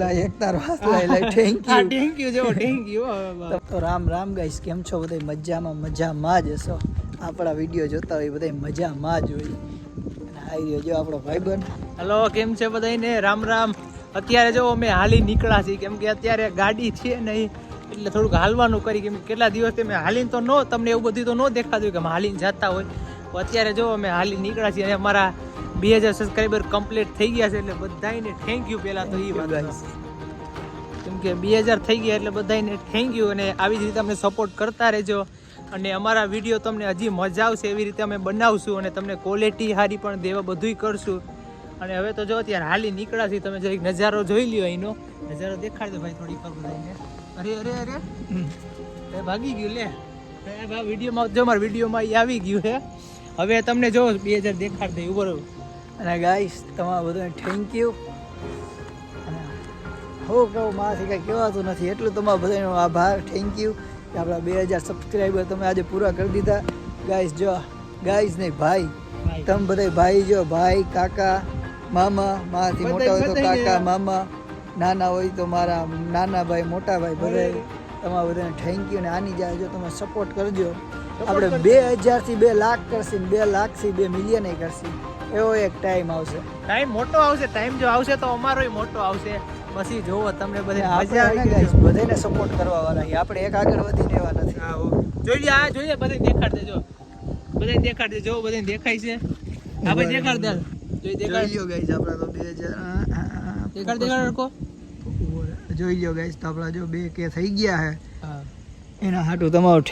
લા એક તારો હાથ લઈ લઈ થેન્ક યુ થેન્ક યુ જો થેન્ક યુ તો રામ રામ ગાઈસ કેમ છો? બધા મજામાં મજામાં જ હશો? આપણા વીડિયો જોતા હોય બધા મજામાં જ હોય. અને આવી રહ્યો જો આપણો ભાઈબંધ. હેલો કેમ છે બધાને રામ રામ. અત્યારે જો અમે હાલી નીકળ્યા છીએ કેમ કે અત્યારે ગાડી છે નહીં એટલે થોડુંક હાલવાનું કરી કેમ કેટલા દિવસથી અમે હાલીને તો ન તમને એવું બધું તો ન દેખાતું કે અમે હાલીને જતા હોય. અત્યારે જો અમે હાલી નીકળ્યા છીએ અને અમારા બે હજાર સબસ્ક્રાઈબર કમ્પ્લીટ થઈ ગયા છે એટલે બધાને થેન્ક યુ પહેલાં તો એ વાત. કેમ કે બે હજાર થઈ ગયા એટલે બધાને થેન્ક યુ અને આવી જ રીતે અમને સપોર્ટ કરતા રહેજો. અને અમારા વીડિયો તમને હજી મજા આવશે એવી રીતે અમે બનાવશું અને તમને ક્વોલિટી સારી પણ દેવા બધુંય કરશું. અને હવે તો જો અત્યારે હાલી નીકળ્યા છીએ તમે જરીક નજારો જોઈ લ્યો અહીંનો. નજારો દેખાડ દો ભાઈ થોડીક વાર બધાને અરે અરે અરે. એ ભાગી ગયું લે. વિડીયોમાં જો મારા વિડીયોમાં એ આવી ગયું છે હવે તમને જો બે હજાર દેખાડ દે બરોબર અને ગાઈસ તમારા બધાને થેન્ક યુ અને હું કહું મારાથી કાંઈ કહેવાતું નથી. એટલું તમારા બધાનો આભાર થેન્ક યુ કે આપણા બે હજાર સબસ્ક્રાઈબર તમે આજે પૂરા કરી દીધા. ગાઈસ જો ગાઈસ નહીં ભાઈ. તમે બધા ભાઈ જો ભાઈ કાકા મામા મારાથી મોટા હોય તો કાકા મામા નાના હોય તો મારા નાના ભાઈ મોટા ભાઈ બધા તમારા બધાને થેન્ક યુ ને આની જાય જો તમે સપોર્ટ કરજો. આપણે બે હજારથી બે લાખ કરશે ને બે લાખથી બે મિલિયન કરશી. એવો એક ટાઈમ આવશે ટાઈમ મોટો આવશે ટાઈમ જો આવશે તો અમારોય મોટો આવશે પછી જોવો તમને બધે મજા આવી ગઈ બધાને સપોર્ટ કરવા વાળા છીએ. આપણે એક આગળ વધીને એવા નથી હા. જોઈએ આ જોઈએ બધે દેખાડ દેજો બધે દેખાડ દેજો બધે દેખાય છે આ ભાઈ દેખાડ દે જોઈ દેખાડ લ્યો ગાઈસ આપણા તો બે હજાર આ, આ, આ, દેખાડ દેખાડ રખો જોઈ લ્યો ગાઈસ તો આપણા જો બે કે થઈ ગયા છે હા એના હાટું તમારું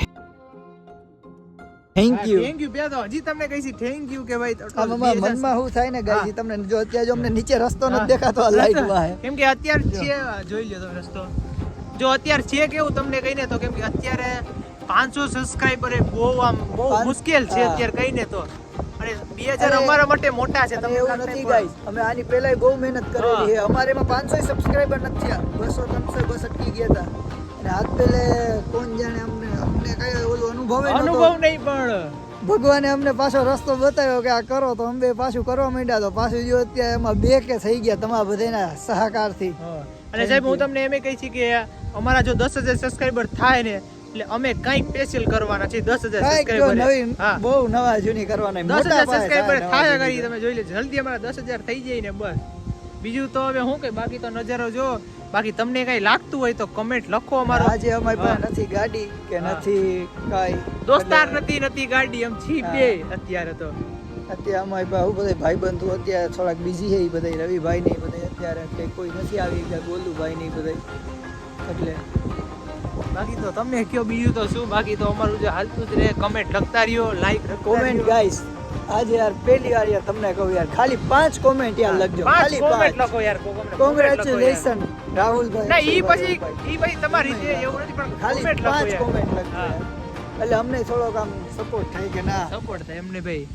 થેન્ક યુ થેન્ક યુ બેદો હજી તમને કહી છે થેન્ક યુ કે ભાઈ તો મનમાં શું થાય ને ગાઈસ તમને જો અત્યારે જો અમને નીચે રસ્તો. નથી દેખાતો આ લાઈટમાં કેમ કે અત્યારે છે જોઈ લ્યો તમે રસ્તો. જો અત્યારે છે કેવું તમને કહીને તો કેમ કે અત્યારે પાંચસો સબસ્ક્રાઈબર એ બહુ આમ બહુ મુશ્કેલ છે અત્યારે કહીને તો. અને બે હજાર અમારા માટે મોટા છે તમે એવું નથી ગાઈસ. અમે આની પહેલા બહુ મહેનત કરેલી છે. અમારે એમાં પાંચસો સબસ્ક્રાઈબર નથી થયા. બસો ત્રણસો બસ અટકી ગયા હતા અને પેલે કોણ જાણે અમને અમને કઈ ઓલું અનુભવ અનુભવ નહીં પણ. ભગવાને અમને પાછો રસ્તો બતાવ્યો કે આ કરો તો અમે પાછું કરવા માંડ્યા તો પાછું જો અત્યારે એમાં બે કે થઈ ગયા તમારા બધાના સહકારથી. થી અને સાહેબ હું તમને એમ કહી છી કે અમારા જો દસ હજાર સબસ્ક્રાઈબર થાય ને એટલે અમે કંઈક સ્પેશિયલ કરવાના છે દસ હજાર સબસ્ક્રાઈબર નવી બહુ નવા જૂની કરવાના દસ હજાર સબસ્ક્રાઈબર થાય કરી તમે જોઈ લે જલ્દી અમારા દસ હજાર થઈ જાય ને બસ. બીજું તો હવે શું કે બાકી તો નજારો જો બાકી તમને કઈ લાગતું હોય તો કમેન્ટ લખો અમારો. આજે અમારી પાસે નથી ગાડી કે નથી કાંઈ. દોસ્તાર નથી નથી ગાડી એમ છી. બે અત્યારે તો. અત્યારે અમારી પાસે બધા ભાઈબંધુ અત્યારે થોડાક બિઝી છે એ બધા રવિભાઈ ને બધા અત્યારે કે કોઈ નથી આવી ગયા ગોલુભાઈ ને બધા એટલે બાકી તો તમે કયો બીજું તો શું? બાકી તો અમારું જે હાલતું જ રહે કમેન્ટ લખતા રહ્યો લાઈક કોમેન્ટ ગાઈસ આજે યાર પહેલી વાર યાર તમને કહું યાર ખાલી પાંચ કોમેન્ટ યાર લખજો ખાલી કોમેન્ટ લખો યાર. કોંગ્રેચ્યુલેશન રાહુલભાઈ ના ઈ પછી ઈ પછી તમારી રીતે એવું નથી પણ ખાલી પાંચ કોમેન્ટ લખજો એટલે અમને થોડોક આમ સપોર્ટ થાય કે ના? સપોર્ટ થાય એમને ભાઈ.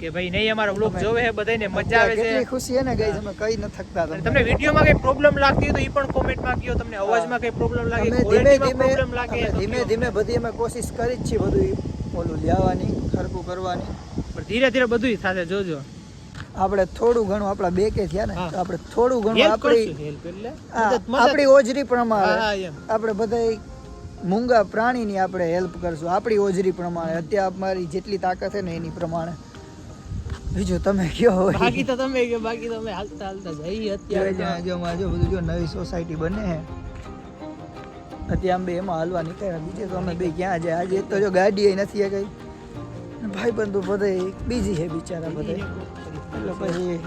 કે ભાઈ નહીં અમારો બ્લોગ જોવે છે બધાને મજા આવે છે. કેટલી ખુશી છે ને ગાઈસ અમે કઈ ન થકતા તમને. તમને વિડીયોમાં કઈ પ્રોબ્લેમ લાગતી હોય તો ઈ પણ કોમેન્ટમાં કયો તમને અવાજમાં કઈ પ્રોબ્લેમ લાગે ધીમે ધીમે લાગે ધીમે ધીમે બધી અમે કોશિશ કરી જ છીએ બધું ઓલું લેવાની ખરકું કરવાની પણ ધીરે ધીરે બધું સાથે જોજો આપણે થોડું ઘણું આપણા બે કે થયા ને તો આપણે થોડું ઘણું આપણી. આપણી ઓજરી પ્રમાણે આપણે બધા મૂંગા પ્રાણીની આપણે હેલ્પ કરશું આપણી ઓજરી પ્રમાણે અત્યારે અમારી જેટલી તાકાત છે ને એની પ્રમાણે બીજું તમે કયો હોય બાકી તો તમે બાકી તમે હાલતા હાલતા જઈ અત્યારે જો બધું જો નવી સોસાયટી બને અત્યારે આમ બે એમાં હાલવા નીકળ્યા. બીજે તો અમે બે ક્યાં જાય આજે એક તો જો ગાડી નથી કઈ. ભાઈ બંધુ બધે બીજી છે બિચારા બધે. એટલે પછી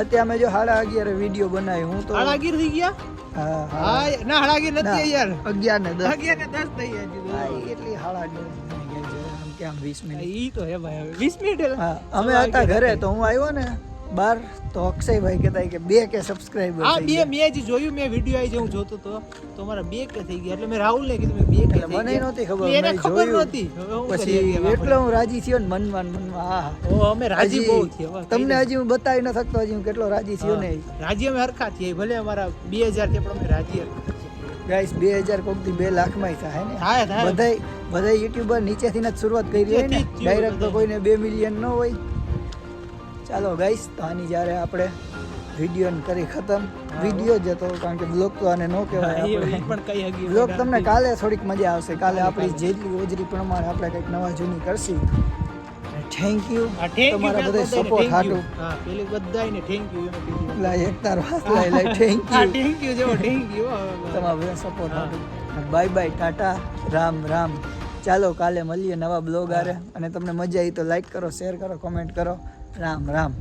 અત્યારે અમે જો સાડા અગિયાર વીડિયો બનાવી હું તો થઈ ગયા? હા ના ના, નથી યાર. અગિયાર ને દસ. અગિયાર ને દસ થઈ ગયા હા, એટલી સાડા અગિયાર આમ વીસ મિનિટ? ઈ તો હે ભાઈ વીસ મિનિટ હા અમે હતા ઘરે તો હું આવ્યો ને બાર તો અક્ષયભાઈ કહેતા કે બે કે સબસ્ક્રાઇબર હા બે મેં હજી જોયું મેં વીડિયો આવી હું જોતો તો. તો મારા બે કે થઈ ગયા. એટલે મેં રાહુલને કીધું મેં બે કે મને નહોતી ખબર, એને ખબર નહોતી. પછી એટલો હું રાજી થયો ને મનમાં મનમાં હા. ઓ અમે રાજી બહુ થયા. તમને હજી હું બતાવી ન શકતો હજી હું કેટલો રાજી થયો ને. રાજી અમે હરખા થયા ભલે અમારા બે હજારથી પણ અમે રાજી ગાઈસ બે હજાર કોકથી બે લાખમાં થાય ને બધાય બધા યુટ્યુબર નીચેથી જ શરૂઆત કરી રહી ને. ડાયરેક્ટ તો બધા. કોઈને બે મિલિયન ન હોય. ચાલો ગાઈસ તો આની જ્યારે આપણે વીડિયો કરી ખતમ વીડિયો જ હતો કારણ કે બ્લોગ તો આને ન કહેવાય પણ કઈ હગી બ્લોગ તમને કાલે થોડીક મજા આવશે. કાલે આપણી જેટલી ઓજરી પ્રમાણે આપણે કંઈક નવા જૂની કરશી. થેન્ક યુ તમારા બધા સપોર્ટ હાટુ. હા પેલી બધાને થેન્ક યુ એમ લાય એક તાર હાથ લાય લાય થેન્ક યુ થેન્ક યુ જેવો થેન્ક યુ તમારા બધા સપોર્ટ. હાટું. Bye bye tata Ram Ram. ચાલો કાલે મળીએ નવા બ્લોગ આરે. અને તમને મજા આવી તો લાઈક કરો શેર કરો કોમેન્ટ કરો. રામ રામ.